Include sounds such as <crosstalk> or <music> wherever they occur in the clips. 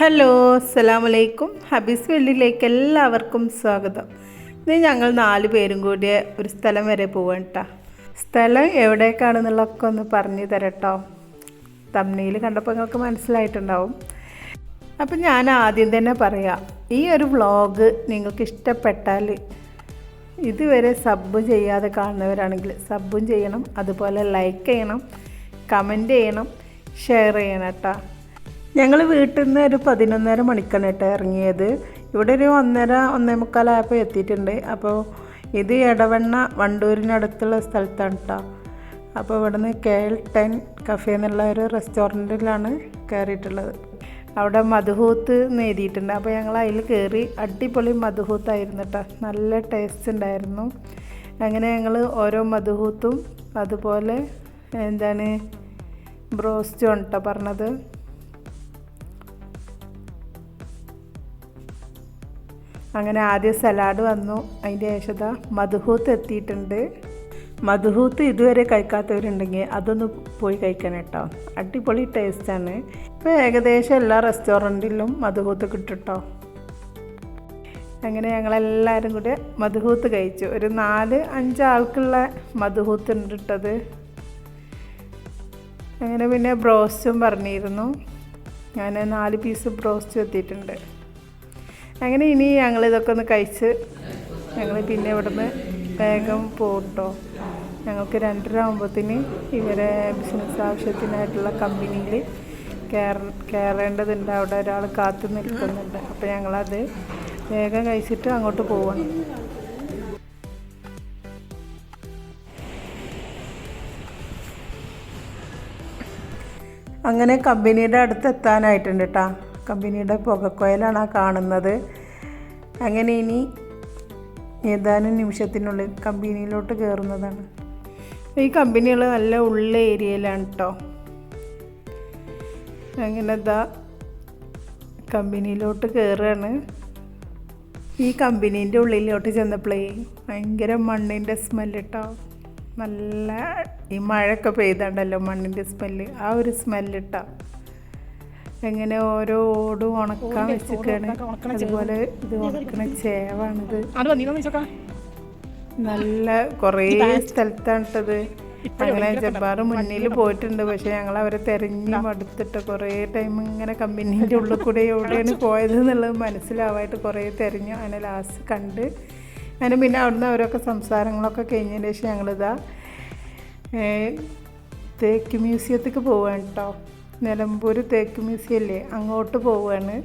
Hello അസ്സാം വലൈക്കും ഹബീസ് വെള്ളിയിലേക്ക് എല്ലാവർക്കും സ്വാഗതം. ഇന്ന് ഞങ്ങൾ നാല് പേരും കൂടി ഒരു സ്ഥലം വരെ പോവാണ് കേട്ടോ സ്ഥലം എവിടേക്കാണെന്നുള്ളതൊക്കെ ഒന്ന് പറഞ്ഞു തരട്ടോ. തമ്മിയിൽ കണ്ടപ്പോൾ നിങ്ങൾക്ക് മനസ്സിലായിട്ടുണ്ടാവും. അപ്പം ഞാൻ ആദ്യം തന്നെ പറയാം ഈ ഒരു വ്ളോഗ് നിങ്ങൾക്ക് ഇഷ്ടപ്പെട്ടാൽ ഇതുവരെ സബ് ചെയ്യാതെ കാണുന്നവരാണെങ്കിൽ സബും ചെയ്യണം അതുപോലെ ലൈക്ക് ചെയ്യണം കമന്റ് ചെയ്യണം ഷെയർ ചെയ്യണം കേട്ടോ ഞങ്ങൾ വീട്ടിൽ നിന്ന് ഒരു പതിനൊന്നര മണിക്കാണ് കേട്ടോ ഇറങ്ങിയത്. ഇവിടെ ഒരു ഒന്നര ഒന്നേ മുക്കാലായപ്പോൾ എത്തിയിട്ടുണ്ട്. അപ്പോൾ ഇത് ഇടവണ്ണ വണ്ടൂരിനടുത്തുള്ള സ്ഥലത്താണ് കേട്ടോ അപ്പോൾ ഇവിടുന്ന് കെ എൽ ടെൻ കഫേ എന്നുള്ള ഒരു റെസ്റ്റോറന്റിലാണ് കയറിയിട്ടുള്ളത്. അവിടെ മധുഹൂത്ത് എന്ന് എഴുതിയിട്ടുണ്ട്. അപ്പോൾ ഞങ്ങൾ അതിൽ കയറി അടിപൊളി മധുഹൂത്തായിരുന്നു കേട്ടോ നല്ല ടേസ്റ്റ് ഉണ്ടായിരുന്നു. അങ്ങനെ ഞങ്ങൾ ഓരോ മധുഹൂത്തും അതുപോലെ എന്താണ് ബ്രോസ്റ്റും കേട്ടോ പറഞ്ഞത്. അങ്ങനെ ആദ്യം സലാഡ് വന്നു. അതിന്റെ ശേഷം മധുഹൂത്ത് എത്തിയിട്ടുണ്ട്. മധുഹൂത്ത് ഇതുവരെ കഴിക്കാത്തവരുണ്ടെങ്കിൽ അതൊന്ന് പോയി കഴിക്കണം കേട്ടോ. അടിപൊളി ടേസ്റ്റാണ്. ഇപ്പോൾ ഏകദേശം എല്ലാ റെസ്റ്റോറന്റിലും മധുഹൂത്ത് കിട്ടും കേട്ടോ അങ്ങനെ ഞങ്ങളെല്ലാവരും കൂടി മധുഹൂത്ത് കഴിച്ചു. ഒരു നാല് അഞ്ച് ആൾക്കുള്ള മധുഹൂത്ത് ഉണ്ട് ഇട്ടത്. അങ്ങനെ പിന്നെ ബ്രോസ്റ്റും പറഞ്ഞിരുന്നു. ഞാൻ നാല് പീസ് ബ്രോസ്റ്റും എത്തിയിട്ടുണ്ട്. അങ്ങനെ ഇനി ഞങ്ങൾ ഇതൊക്കെ ഒന്ന് കഴിച്ച് ഞങ്ങൾ പിന്നെ ഇവിടുന്ന് വേഗം പോട്ടോ. ഞങ്ങൾക്ക് രണ്ടര ആകുമ്പോഴത്തേന് ഇവരെ ബിസിനസ് ആവശ്യത്തിനായിട്ടുള്ള കമ്പനിയിൽ കയറ കയറേണ്ടതുണ്ട് അവിടെ ഒരാൾ കാത്തു നിൽക്കുന്നുണ്ട്. അപ്പോൾ ഞങ്ങളത് വേഗം കഴിച്ചിട്ട് അങ്ങോട്ട് പോവാണ്. അങ്ങനെ കമ്പനിയുടെ അടുത്ത് എത്താനായിട്ടുണ്ട് കേട്ടോ കമ്പനിയുടെ പുകക്കോയിലാണ് ആ കാണുന്നത്. അങ്ങനെ ഇനി ഏതാനും നിമിഷത്തിനുള്ളിൽ കമ്പനിയിലോട്ട് കയറുന്നതാണ് ഈ കമ്പനികൾ നല്ല ഉള്ള ഏരിയയിലാണ് കേട്ടോ അങ്ങനെ ഇതാ കമ്പനിയിലോട്ട് കയറുകയാണ് ഈ കമ്പനീന്റെ ഉള്ളിലോട്ട് ചെന്നപ്പോഴേ ഭയങ്കര മണ്ണിന്റെ സ്മെല്ല് കേട്ടോ നല്ല ഈ മഴയൊക്കെ പെയ്താണ്ടല്ലോ മണ്ണിന്റെ സ്മെല്ല് ആ ഒരു സ്മെല്ല് ഇട്ടാ എങ്ങനെ ഓരോ ഓട് ഉണക്കാൻ വെച്ചിട്ടാണ്. അതുപോലെ ഇത് ഉണക്കണ ചേവാണിത്. നല്ല കുറേ സ്ഥലത്താണ് ഇട്ടത്. അങ്ങനെ ജബ്ബാറ് മുന്നിൽ പോയിട്ടുണ്ട്. പക്ഷെ ഞങ്ങൾ അവരെ തെരഞ്ഞു മടുത്തിട്ട് കുറേ ടൈം ഇങ്ങനെ കമ്പനീന്റെ ഉള്ളിൽ കൂടെ എവിടെയാണ് പോയത് എന്നുള്ളത് മനസ്സിലാവായിട്ട് കുറേ തെരഞ്ഞു. അങ്ങനെ ലാസ്റ്റ് കണ്ട്. അങ്ങനെ പിന്നെ അവിടുന്ന് അവരൊക്കെ സംസാരങ്ങളൊക്കെ കഴിഞ്ഞതിന് ശേഷം ഞങ്ങളിതാ തേക്ക് മ്യൂസിയത്തേക്ക് പോവാണ് കേട്ടോ നിലമ്പൂർ തേക്ക് മ്യൂസിയം അല്ലേ അങ്ങോട്ട് പോവുകയാണ്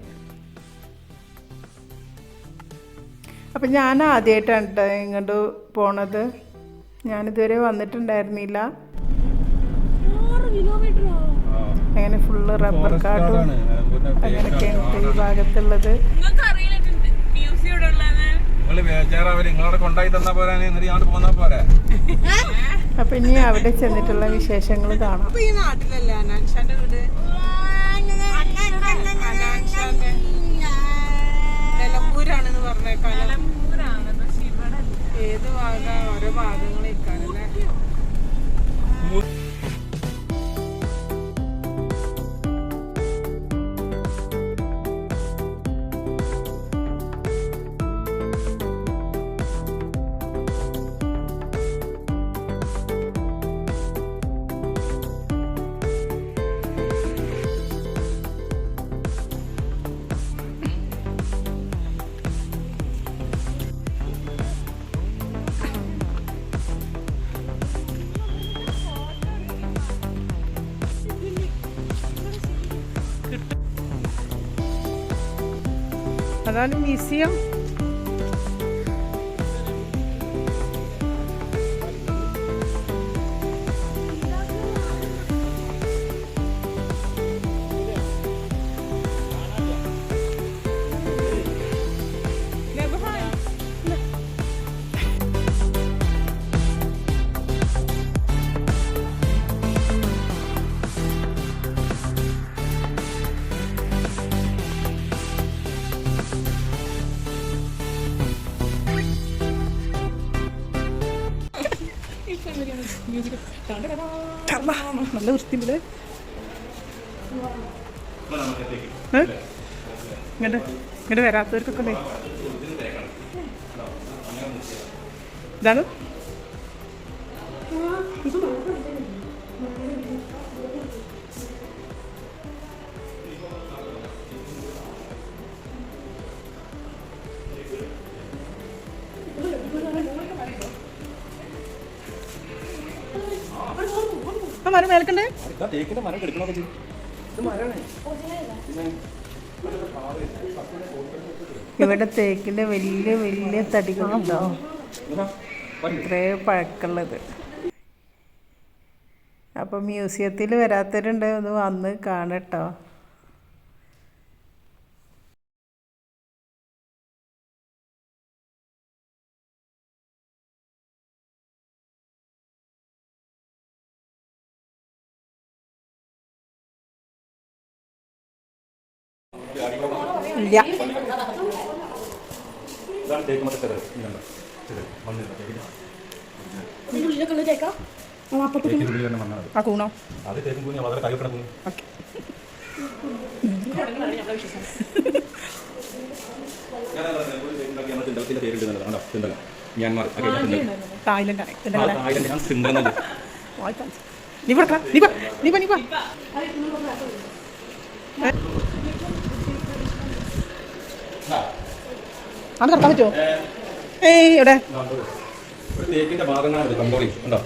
അപ്പം ഞാൻ ആദ്യമായിട്ടാണ് കേട്ടോ ഇങ്ങോട്ട് പോണത്. ഞാനിതുവരെ വന്നിട്ടുണ്ടായിരുന്നില്ല. അങ്ങനെ ഫുള്ള് റബ്ബർ കാടും അങ്ങനെയൊക്കെയാണ് ഈ ഭാഗത്തുള്ളത്. നിങ്ങളവിടെ കൊണ്ടായി തന്നാ പോരാ. എന്നിട്ട് ഞാൻ പോന്നാ പോരാ. അപ്പം ഇനി അവിടെ ചെന്നിട്ടുള്ള വിശേഷങ്ങൾ കാണാം. ഈ നാട്ടിലല്ലേ അനാൻഷാന്റെ വീട്? അനാൻഷാന്റെ. നിലമ്പൂരാണെന്ന് പറഞ്ഞേക്കാലം. ഏത് ഭാഗ? ഓരോ ഭാഗങ്ങളേക്കാണല്ലേ അതാണ് വൃത്തിയില്ലേ ഇങ്ങോട്ട് ഇങ്ങോട്ട് വരാത്തവർക്കൊക്കെ ഉണ്ടേ. ഇതാണ്? മരം മേൽക്കണ്ടേ? ഇവിടെ തേക്കിന്റെ വലിയ വലിയ തടികളുണ്ടോ? ഇത്രേ പഴക്കമുള്ളത്. അപ്പോൾ മ്യൂസിയത്തിൽ വരാത്തവരുണ്ട് ഒന്ന് വന്ന് കാണട്ടോ. കണ്ടോ ചിന്തക മ്യാൻമാർ തായ്ലൻഡ് ഞാൻ ചിന്തകന്നല്ലേ നീ നീ നീ നീ പോ അത് കറക്കാൻ പറ്റുമോ ഏയ് ഇവിടെ ഒരു തേക്കിന്റെ ഭാഗങ്ങളാണ് കമ്പോളി. ഉണ്ടോ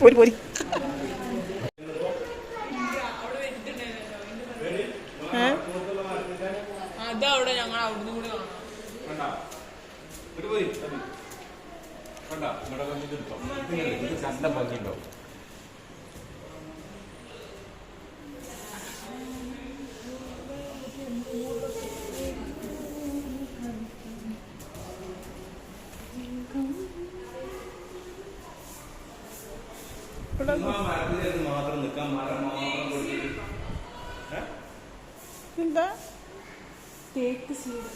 പോരി പോരി. ഏ? അതവിടെ ഞങ്ങൾ അവിടുന്ന് കൂടി കാണാം. കണ്ട? ഇവിടെ വന്നിട്ട് ചന്ത ഇത് നല്ല തേക്ക് സീഡ്.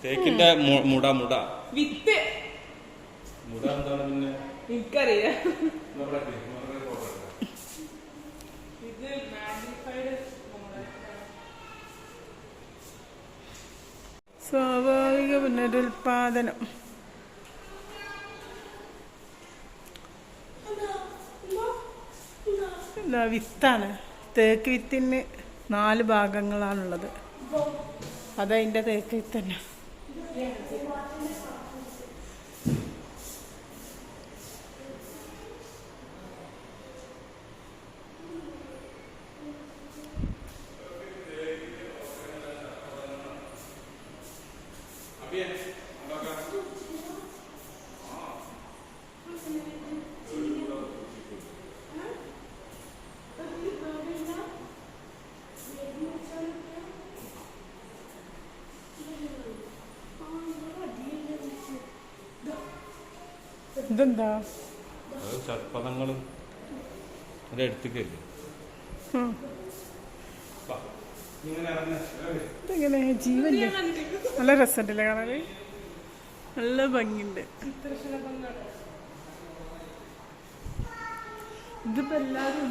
എന്താ തേക്കിന്റെ മുട മുട. വിത്ത്. മുട എന്താണ് പിന്നെ? എനിക്കറിയാം സ്വാഭാവിക പുനരുൽപാദനം ഇതാ വിത്താണ്. തേക്ക് വിത്തിന് നാല് ഭാഗങ്ങളാണുള്ളത്. അതതിന്റെ തേക്ക് വിത്ത് ഇതെന്താ അത് എടുത്തിക്കല്ലേ ഇതെങ്ങനെ? ജീവൻ നല്ല രസമുണ്ടല്ലേ കാണാൻ? നല്ല ഭംഗിയുണ്ട്. ഇതിപ്പോ എല്ലാരും?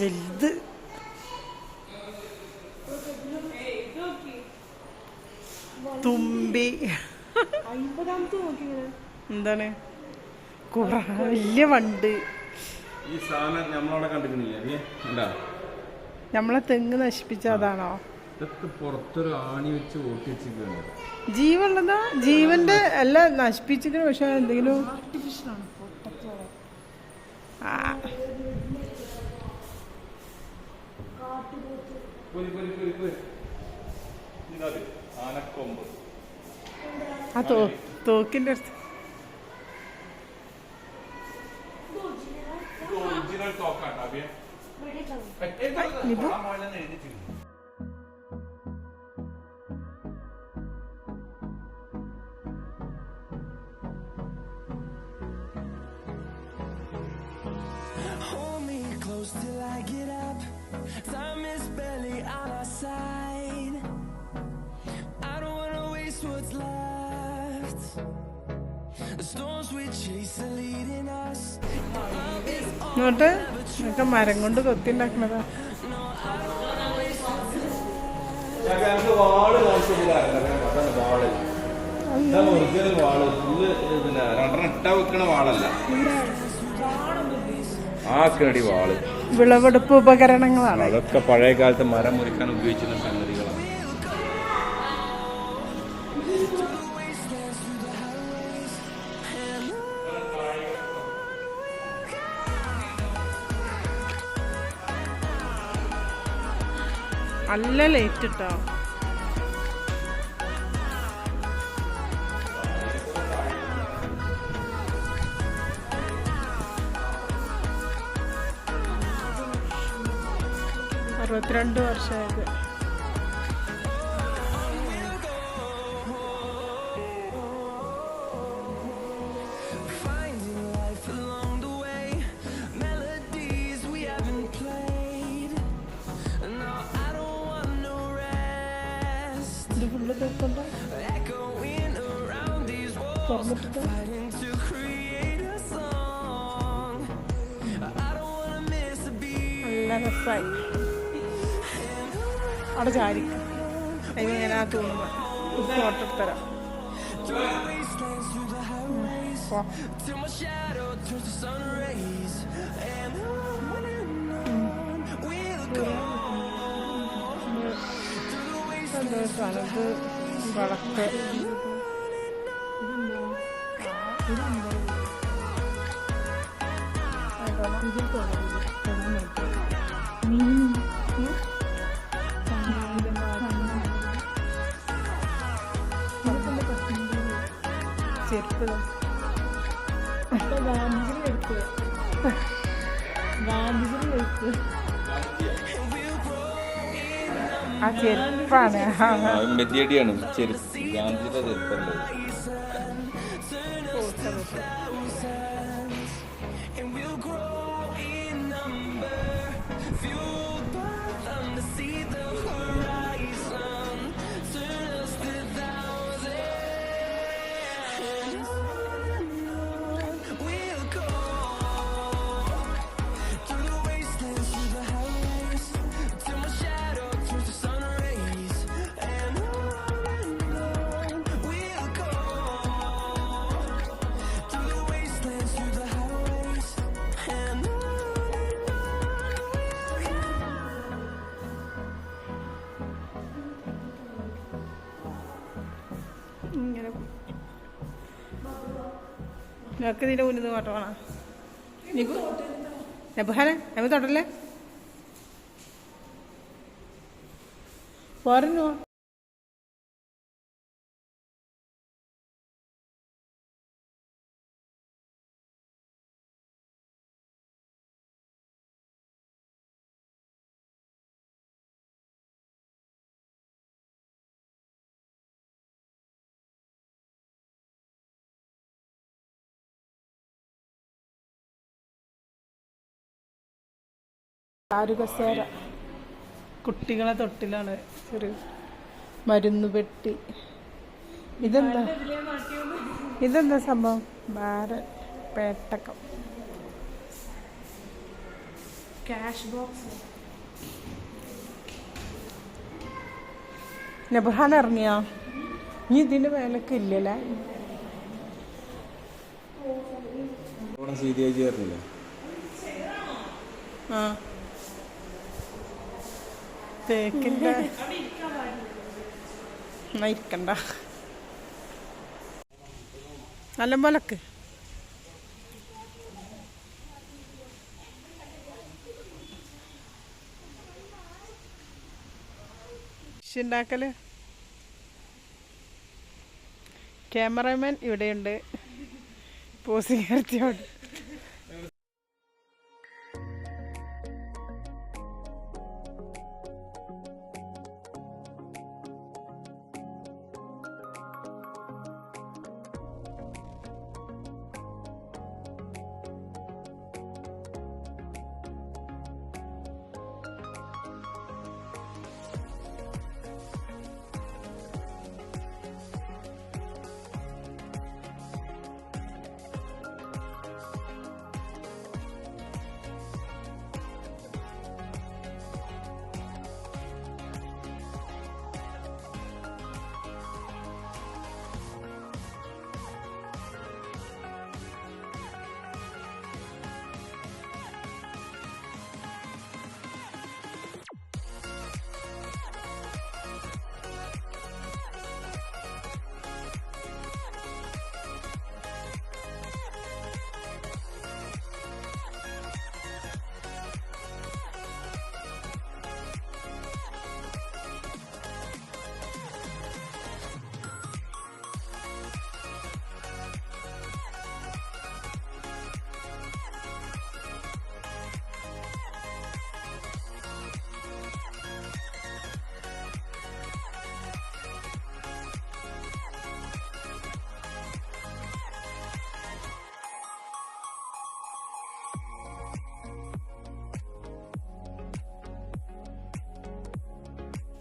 വലുത്. തുമ്പി. എന്താണ്? കുറ വലിയ വണ്ട്. ഈ സാധനം നമ്മളവിടെ കണ്ടിരുന്നില്ലേ? എന്താ നമ്മളെ തെങ്ങ് നശിപ്പിച്ചതാണോ ഇതൊക്കെ പുറത്തൊരു ആണി വെച്ച് ജീവുള്ളതാ ജീവന്റെ എല്ലാം നശിപ്പിച്ചിട്ട് പക്ഷെ എന്തെങ്കിലും ആ, പോരി, പോരി, പോരി, പോരി. ഇതത് ആനക്കൊമ്പ് ആ തോ തോക്കിന്റെ അടുത്ത് ഇത് വെക്കണ വാളല്ല. കൊണ്ട് കൊത്തി വാൾ. വിളവെടുപ്പ് ഉപകരണങ്ങളാണ്. അതൊക്കെ പഴയ കാലത്ത് മരം മുറിക്കാൻ ഉപയോഗിച്ചിരുന്ന നല്ല ലേറ്റ് ഇട്ടോ അറുപത്തിരണ്ട് വർഷമായത്. And on and on we'll go. Through the wastelands. സന്തോഷമാണ് ഇത് വളർത്ത് ചെരുപ്പ് ഇതാ. ആ ചെരുപ്പാണ്. ആ മെതിയടിയാണ് ചെരുപ്പ്. ഗാന്ധിയുടെ ചെരുപ്പല്ലേ? feel നിനക്ക് ഇതിന്റെ വേണം നിബു നബുഹാനെ നബു തൊടല്ലേ പറഞ്ഞു ആരുകസേര കുട്ടികളെ തൊട്ടിലാണ് ചെറിയ മരുന്ന് പെട്ടി. ഇതെന്താ? ഇതെന്താ സംഭവം? ഭാര പേട്ടക്കം ക്യാഷ് ബോക്സ്. നബുഹാൻ ഇറങ്ങിയോ? നീ ഇതിന് വേലക്ക് ഇല്ലല്ലേ? ആ. തേക്കിന്റെ എന്നാ ഇരിക്കണ്ട. നല്ല പോലക്ക് ഉണ്ടാക്കൽ ക്യാമറമാൻ ഇവിടെയുണ്ട്. പോസിംഗ്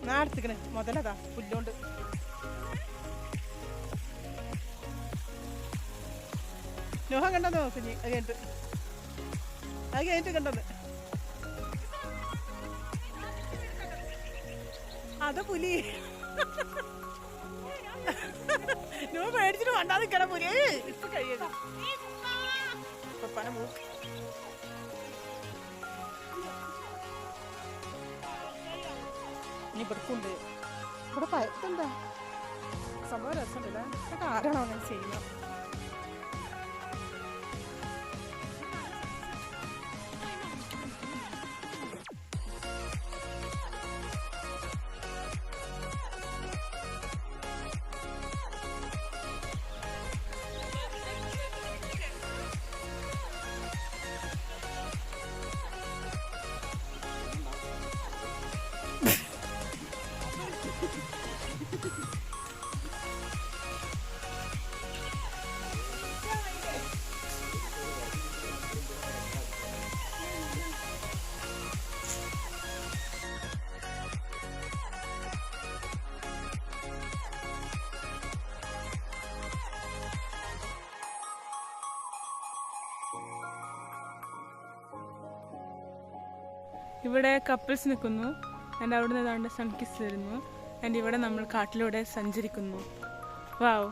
ഞാൻ മുതലതാ നോഹ കണ്ടോ നോക്ക് അത് കഴിഞ്ഞിട്ട്. അത് കഴിഞ്ഞിട്ട് കണ്ടത് അത് പുലി. <laughs> നോ പേടിച്ചിട്ട് വണ്ടാ നിക്കണ പുലി ഇപ്പൊ കഴിയത് പപ്പാനെ മൂക്ക് ഇവിടക്കുണ്ട് ഇവിടെ പയത്തെന്താ സംഭവം രസമുണ്ടല്ലേ ആരാണോ അങ്ങനെ ചെയ്യുന്നത്? ഇവിടെ കപ്പിൾസ് നിൽക്കുന്നു. ആൻഡ് നിന്ന് ഏതാണ്ട് സൺകിസ് വരുന്നു ആൻഡ് ഇവിടെ നമ്മൾ കാട്ടിലൂടെ സഞ്ചരിക്കുന്നു. വാവ്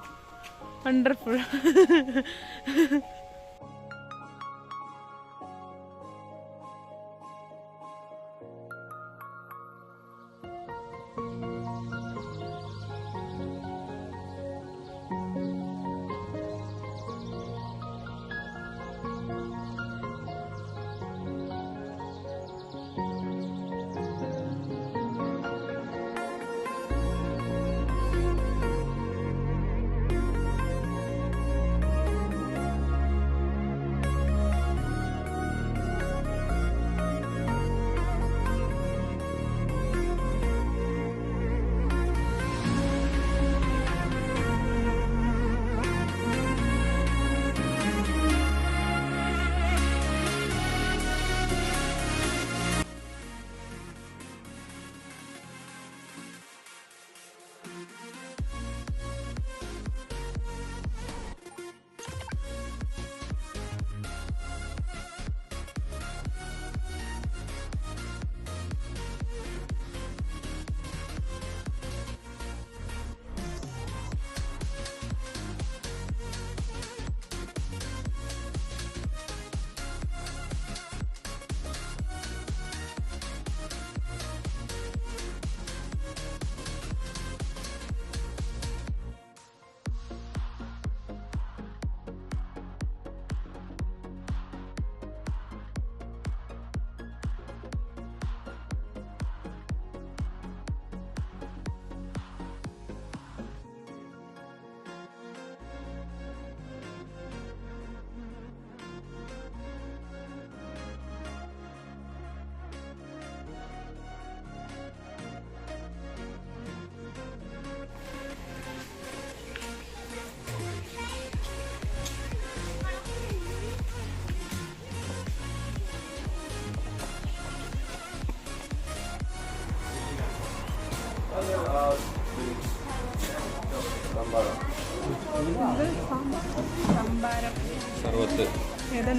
വണ്ടർഫുൾ <laughs>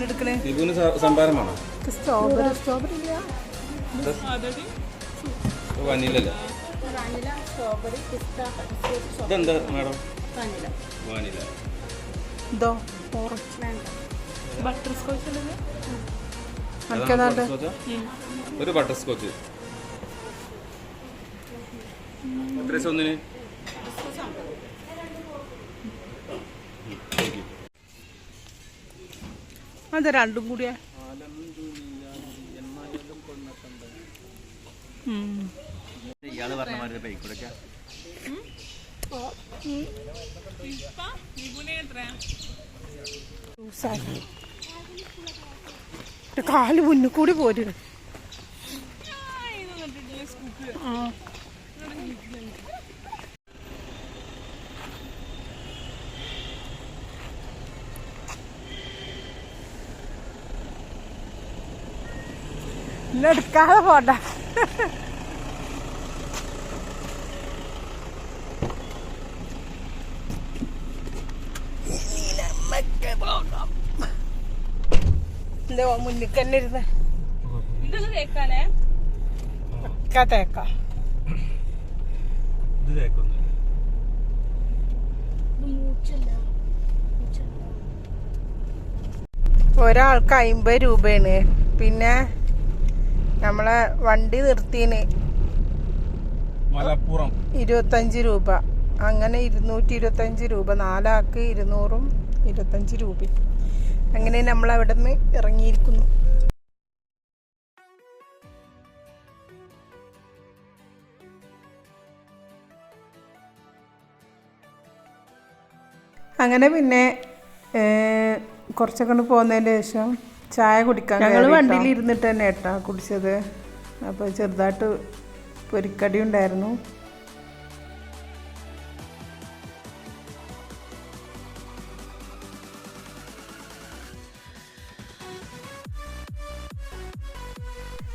എടുക്കണേ? ദിബുവിന് സംഭാരമാണോ? സ്ട്രോബെറി സ്ട്രോബെറി ഇല്ല. വനിലല്ലേ? ഇതെന്താ മാഡം? വാനില. ഇതോ ഓറഞ്ച് ബട്ടർ സ്കോച്ച് അല്ലേ ഒരു ബട്ടർ സ്കോച്ച് എത്ര ദിവസം ഒന്നിന്? അതെ രണ്ടും കൂടിയാ? ഉം. ഇയാൾ പറഞ്ഞ മാതിരി ബൈക്കൂടൊക്കെ ജ്യൂസായി. എന്റെ കാൽ മുന്നിൽ കൂടി പോരുന്നു ആ. ഇന്നെടുക്കാതെ പോട്ട ഒരാൾക്ക് അയിമ്പത് രൂപയാണ്. പിന്നെ നമ്മളെ വണ്ടി നിർത്തിന്. മലപ്പുറം. ഇരുപത്തഞ്ച് രൂപ. അങ്ങനെ ഇരുന്നൂറ്റി ഇരുപത്തഞ്ച് രൂപ. നാലാക്ക് ഇരുന്നൂറും ഇരുപത്തഞ്ച് രൂപയും. അങ്ങനെ നമ്മൾ അവിടെ നിന്ന് ഇറങ്ങിയിരിക്കുന്നു. അങ്ങനെ പിന്നെ കുറച്ചൊക്കെ പോകുന്നതിന്റെ ശേഷം ചായ കുടിക്കാൻ ഞങ്ങൾ വണ്ടിയിൽ ഇരുന്നിട്ട് തന്നെ ഏട്ടാ കുടിച്ചത്. അപ്പോൾ ചെറുതായിട്ട് പൊരിക്കടി ഉണ്ടായിരുന്നു.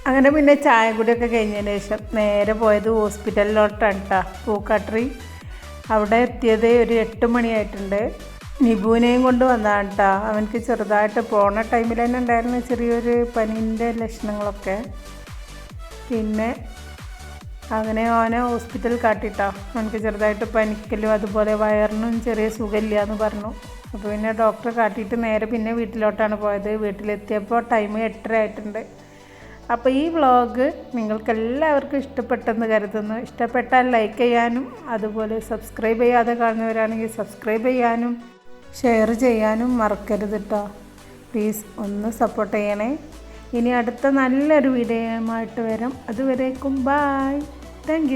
അങ്ങനെ പിന്നെ ചായ കുടിയൊക്കെ കഴിഞ്ഞതിന് ശേഷം നേരെ പോയത് ഹോസ്പിറ്റലിലോട്ടാണ് കേട്ടോ പൂക്കാട്ടറി അവിടെ എത്തിയത് ഒരു എട്ട് മണിയായിട്ടുണ്ട്. നിബുവിനെയും കൊണ്ട് വന്നതാണ് കേട്ടോ അവനക്ക് ചെറുതായിട്ട് പോണ ടൈമിൽ തന്നെ ഉണ്ടായിരുന്ന ചെറിയൊരു പനീന്റെ ലക്ഷണങ്ങളൊക്കെ. പിന്നെ അങ്ങനെ അവനെ ഹോസ്പിറ്റലിൽ കാട്ടിട്ടോ. അവനക്ക് ചെറുതായിട്ട് പനിക്കലും അതുപോലെ വയറിനും ചെറിയ സുഖമില്ല എന്ന് പറഞ്ഞു. അപ്പോൾ പിന്നെ ഡോക്ടറെ കാട്ടിയിട്ട് നേരെ പിന്നെ വീട്ടിലോട്ടാണ് പോയത്. വീട്ടിലെത്തിയപ്പോൾ ടൈം എട്ടര ആയിട്ടുണ്ട്. അപ്പോൾ ഈ വ്ളോഗ് നിങ്ങൾക്ക് എല്ലാവർക്കും ഇഷ്ടപ്പെട്ടെന്ന് കരുതുന്നു. ഇഷ്ടപ്പെട്ടാൽ ലൈക്ക് ചെയ്യാനും അതുപോലെ സബ്സ്ക്രൈബ് ചെയ്യാതെ കാണുന്നവരാണെങ്കിൽ സബ്സ്ക്രൈബ് ചെയ്യാനും ഷെയർ ചെയ്യാനും മറക്കരുത് കേട്ടോ പ്ലീസ് ഒന്ന് സപ്പോർട്ട് ചെയ്യണേ. ഇനി അടുത്ത നല്ലൊരു വീഡിയോയുമായിട്ട് വരാം. അതുവരേക്കും ബായ് താങ്ക്